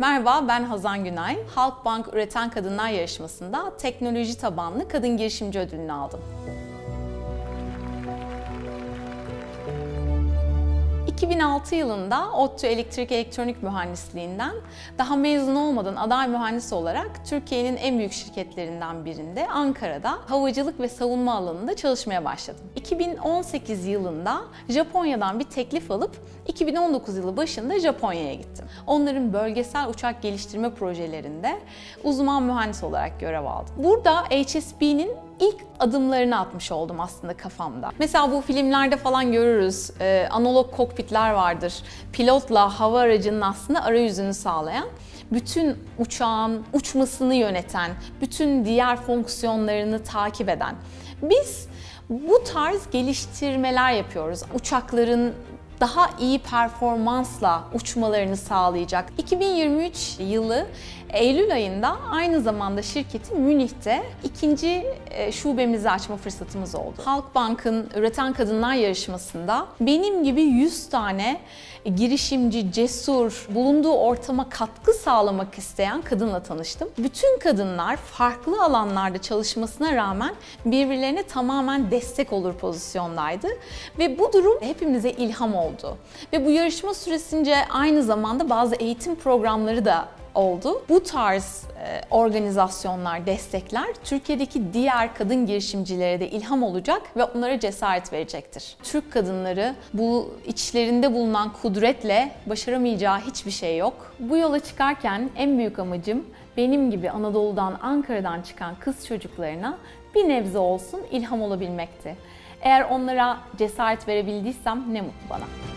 Merhaba, ben Hazan Günay. Halkbank Üreten Kadınlar Yarışması'nda teknoloji tabanlı kadın girişimci ödülünü aldım. 2006 yılında ODTÜ Elektrik Elektronik Mühendisliğinden daha mezun olmadan aday mühendis olarak Türkiye'nin en büyük şirketlerinden birinde Ankara'da havacılık ve savunma alanında çalışmaya başladım. 2018 yılında Japonya'dan bir teklif alıp 2019 yılı başında Japonya'ya gittim. Onların bölgesel uçak geliştirme projelerinde uzman mühendis olarak görev aldım. Burada HSB'nin ilk adımlarını atmış oldum aslında kafamda. Mesela bu filmlerde falan görürüz. Ee, analog kokpitler vardır. Pilotla hava aracının aslında arayüzünü sağlayan bütün uçağın uçmasını yöneten, bütün diğer fonksiyonlarını takip eden. Biz bu tarz geliştirmeler yapıyoruz. Uçakların daha iyi performansla uçmalarını sağlayacak. 2023 yılı Eylül ayında aynı zamanda şirketin Münih'te ikinci e, şubemizi açma fırsatımız oldu. Halkbank'ın Üreten Kadınlar Yarışması'nda benim gibi 100 tane girişimci, cesur, bulunduğu ortama katkı sağlamak isteyen kadınla tanıştım. Bütün kadınlar farklı alanlarda çalışmasına rağmen birbirlerine tamamen destek olur pozisyondaydı ve bu durum hepimize ilham oldu. Ve bu yarışma süresince aynı zamanda bazı eğitim programları da oldu. Bu tarz e, organizasyonlar, destekler Türkiye'deki diğer kadın girişimcilere de ilham olacak ve onlara cesaret verecektir. Türk kadınları bu içlerinde bulunan kudretle başaramayacağı hiçbir şey yok. Bu yola çıkarken en büyük amacım benim gibi Anadolu'dan, Ankara'dan çıkan kız çocuklarına bir nebze olsun ilham olabilmekti. Eğer onlara cesaret verebildiysem ne mutlu bana.